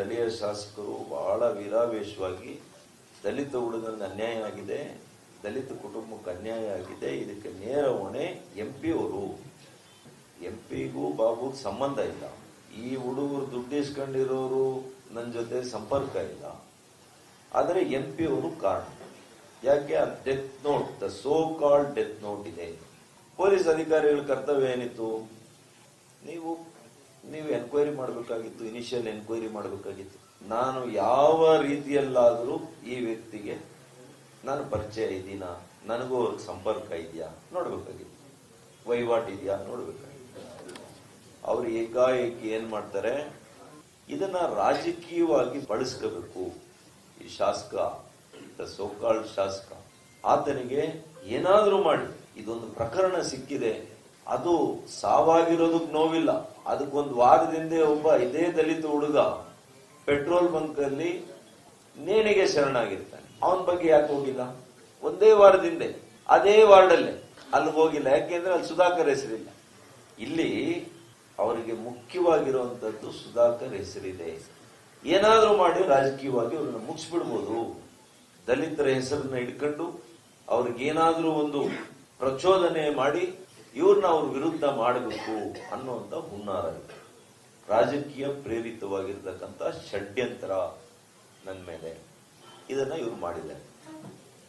ಸ್ಥಳೀಯ ಶಾಸಕರು ಬಹಳ ವೀರಾವೇಶವಾಗಿ ದಲಿತ ಹುಡುಗನಿಗೆ ಅನ್ಯಾಯ ಆಗಿದೆ, ದಲಿತ ಕುಟುಂಬಕ್ಕೆ ಅನ್ಯಾಯ ಆಗಿದೆ, ಇದಕ್ಕೆ ನೇರ ಹೊಣೆ ಎಂ ಪಿ ಅವರು. ಎಂ ಪಿಗೂ ಬಾಬು ಸಂಬಂಧ ಇಲ್ಲ. ಈ ಹುಡುಗರು ದುಡ್ಡು ಇಸ್ಕೊಂಡಿರೋರು ನನ್ನ ಜೊತೆ ಸಂಪರ್ಕ ಇಲ್ಲ. ಆದರೆ ಎಂ ಪಿ ಅವರು ಕಾರಣ. ಯಾಕೆ? ಆ death note the so called death note ಇದೆ. ಪೊಲೀಸ್ ಅಧಿಕಾರಿಗಳ ಕರ್ತವ್ಯ ಏನಿತ್ತು? ನೀವು ನೀವು ಎನ್ಕ್ವೈರಿ ಮಾಡಬೇಕಾಗಿತ್ತು ಇನಿಷಿಯಲ್ ಎನ್ಕ್ವೈರಿ ಮಾಡಬೇಕಾಗಿತ್ತು. ನಾನು ಯಾವ ರೀತಿಯಲ್ಲಾದರೂ ಈ ವ್ಯಕ್ತಿಗೆ ನಾನು ಪರಿಚಯ ಇದ್ದೀನಾ? ನನಗೂ ಸಂಪರ್ಕ ಇದೆಯಾ? ನೋಡಬೇಕಾಗಿತ್ತು. ವಹಿವಾಟು ಇದೆಯಾ? ನೋಡಬೇಕಾಗಿತ್ತು. ಅವ್ರು ಏಕಾಏಕಿ ಏನ್ ಮಾಡ್ತಾರೆ? ಇದನ್ನ ರಾಜಕೀಯವಾಗಿ ಬಳಸ್ಕೋಬೇಕು. ಈ ಶಾಸಕ ಸೋಕಾಳ್ ಶಾಸಕ. ಆತನಿಗೆ ಏನಾದರೂ ಮಾಡಿ. ಇದೊಂದು ಪ್ರಕರಣ ಸಿಕ್ಕಿದೆ. ಅದು ಸಾವಾಗಿರೋದಕ್ಕೆ ನೋವಿಲ್ಲ. ಅದಕ್ಕೊಂದು ವಾರದಿಂದ ಒಬ್ಬ ಇದೇ ದಲಿತ ಹುಡುಗ ಪೆಟ್ರೋಲ್ ಬಂಕ್ ಅಲ್ಲಿ ನೇಣಿಗೆ ಶರಣಾಗಿರ್ತಾನೆ. ಅವನ ಬಗ್ಗೆ ಯಾಕೆ ಹೋಗಿಲ್ಲ? ಒಂದೇ ವಾರದಿಂದ, ಅದೇ ವಾರ್ಡಲ್ಲೇ. ಅಲ್ಲಿ ಹೋಗಿಲ್ಲ. ಯಾಕೆಂದ್ರೆ ಅಲ್ಲಿ ಸುಧಾಕರ್ ಹೆಸರಿಲ್ಲ. ಇಲ್ಲಿ ಅವರಿಗೆ ಮುಖ್ಯವಾಗಿರುವಂತದ್ದು ಸುಧಾಕರ್ ಹೆಸರಿದೆ. ಏನಾದರೂ ಮಾಡಿ ರಾಜಕೀಯವಾಗಿ ಅವ್ರನ್ನ ಮುಗಿಸ್ಬಿಡ್ಬೋದು. ದಲಿತರ ಹೆಸರನ್ನ ಇಟ್ಕೊಂಡು ಅವ್ರಿಗೇನಾದರೂ ಒಂದು ಪ್ರಚೋದನೆ ಮಾಡಿ ಇವ್ರನ್ನ ಅವ್ರ ವಿರುದ್ಧ ಮಾಡಬೇಕು ಅನ್ನುವಂತ ಹುನ್ನಾರ ರಾಜಕೀಯ ಪ್ರೇರಿತವಾಗಿರ್ತಕ್ಕಂಥ ಷಡ್ಯಂತ್ರ ನನ್ನ ಮೇಲೆ. ಇದನ್ನ ಇವ್ರು ಮಾಡಿದ್ದಾರೆ.